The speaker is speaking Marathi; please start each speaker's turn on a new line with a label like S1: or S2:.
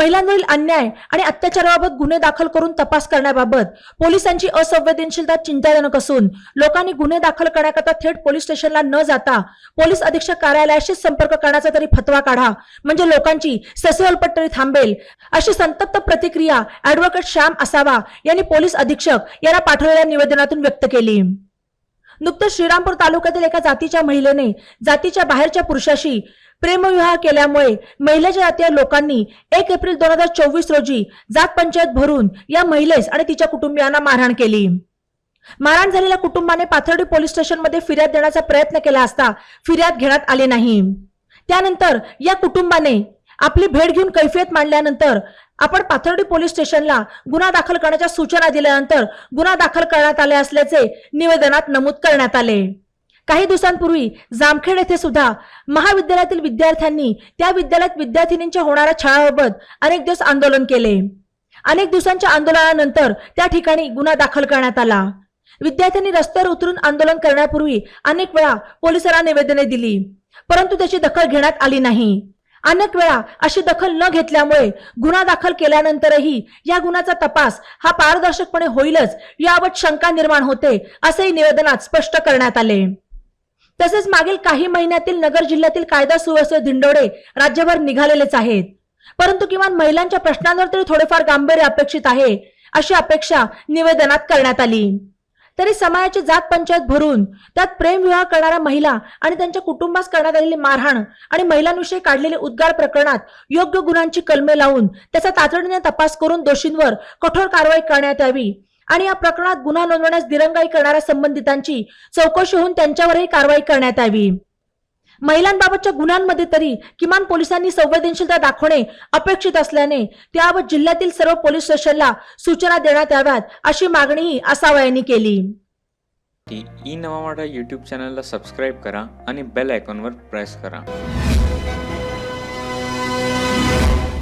S1: महिलांवरील अन्याय आणि अत्याचाराबाबत गुन्हे दाखल करून तपास करण्याबाबत पोलिसांची असंवेदनशीलता चिंताजनक असून लोकांनी गुन्हे दाखल करण्याकरता थेट पोलीस स्टेशनला न जाता पोलीस अधीक्षक कार्यालयाशी संपर्क करण्याचा तरी फतवा काढा. म्हणजे लोकांची ससेवलपट तरी थांबेल. अशी संतप्त प्रतिक्रिया अॅडव्होकेट श्याम असावा यांनी पोलीस अधीक्षक यांना पाठवलेल्या निवेदनातून व्यक्त केली. नुकतंच श्रीरामपूर तालुक्यातील एका जातीच्या महिलेने जातीच्या बाहेरच्या पुरुषाशी प्रेमविवाह केल्यामुळे महिलेच्या जातीय लोकांनी एक एप्रिल दोन हजार चोवीस रोजी जात पंचायत भरून या महिलेस आणि तिच्या कुटुंबियांना मारहाण केली. मारहाण झालेल्या कुटुंबाने पाथर्डी पोलीस स्टेशनमध्ये फिर्याद देण्याचा प्रयत्न केला असता फिर्याद घेण्यात आली नाही. त्यानंतर या कुटुंबाने आपली भेट घेऊन कैफियत मांडल्यानंतर आपण पाथर्डी पोलीस स्टेशनला गुन्हा दाखल करण्याच्या सूचना दिल्यानंतर गुन्हा दाखल करण्यात आले असल्याचे निवेदनात नमूद करण्यात आले. काही दिवसांपूर्वी जामखेड येथे सुद्धा महाविद्यालयातील विद्यार्थ्यांनी त्या विद्यालयात विद्यार्थिनींच्या होणाऱ्या छळाबाबत अनेक दिवस आंदोलन केले. अनेक दिवसांच्या आंदोलनानंतर त्या ठिकाणी गुन्हा दाखल करण्यात आला. विद्यार्थ्यांनी रस्त्यावर उतरून आंदोलन करण्यापूर्वी अनेक वेळा पोलिसांना निवेदने दिली परंतु त्याची दखल घेण्यात आली नाही. अनेक वेळा अशी दखल न घेतल्यामुळे गुन्हा दाखल केल्यानंतरही या गुन्ह्याचा तपास हा पारदर्शकपणे होईलच याबाबत शंका निर्माण होते असेही निवेदनात स्पष्ट करण्यात आले. तसेच मागील काही महिन्यातील नगर जिल्ह्यातील कायदा सुव्यवस्थेचे धिंडोडे राज्यभर निघालेलेच आहेत. परंतु किमान महिलांच्या प्रश्नांवर तरी थोडेफार गांभीर्य अपेक्षित आहे अशी अपेक्षा निवेदनात करण्यात आली. तरी समाजाची जात पंचायत भरून त्यात प्रेमविवाह करणाऱ्या महिला आणि त्यांच्या कुटुंबास करण्यात आलेली मारहाण आणि महिलांविषयी काढलेले उद्गार प्रकरणात योग्य गुन्ह्यांची कलमे लावून त्याचा तातडीने तपास करून दोषींवर कठोर कारवाई करण्यात यावी. आणि या प्रकरणात गुन्हा नोंदवण्यास दिरंगाई करणाऱ्या संबंधितांची चौकशी होऊन त्यांच्यावरही कारवाई करण्यात यावी. महिलांबाबतच्या गुन्ह्यांमध्ये तरी किमान पोलिसांनी संवेदनशीलता दाखवणे अपेक्षित असल्याने त्याबाबत जिल्ह्यातील सर्व पोलीस स्टेशनला सूचना देण्यात याव्यात अशी मागणीही असावा यांनी केली.
S2: ई नवा मराठा यूट्यूब चॅनलला सबस्क्राईब करा आणि बेल आयकॉनवर प्रेस करा.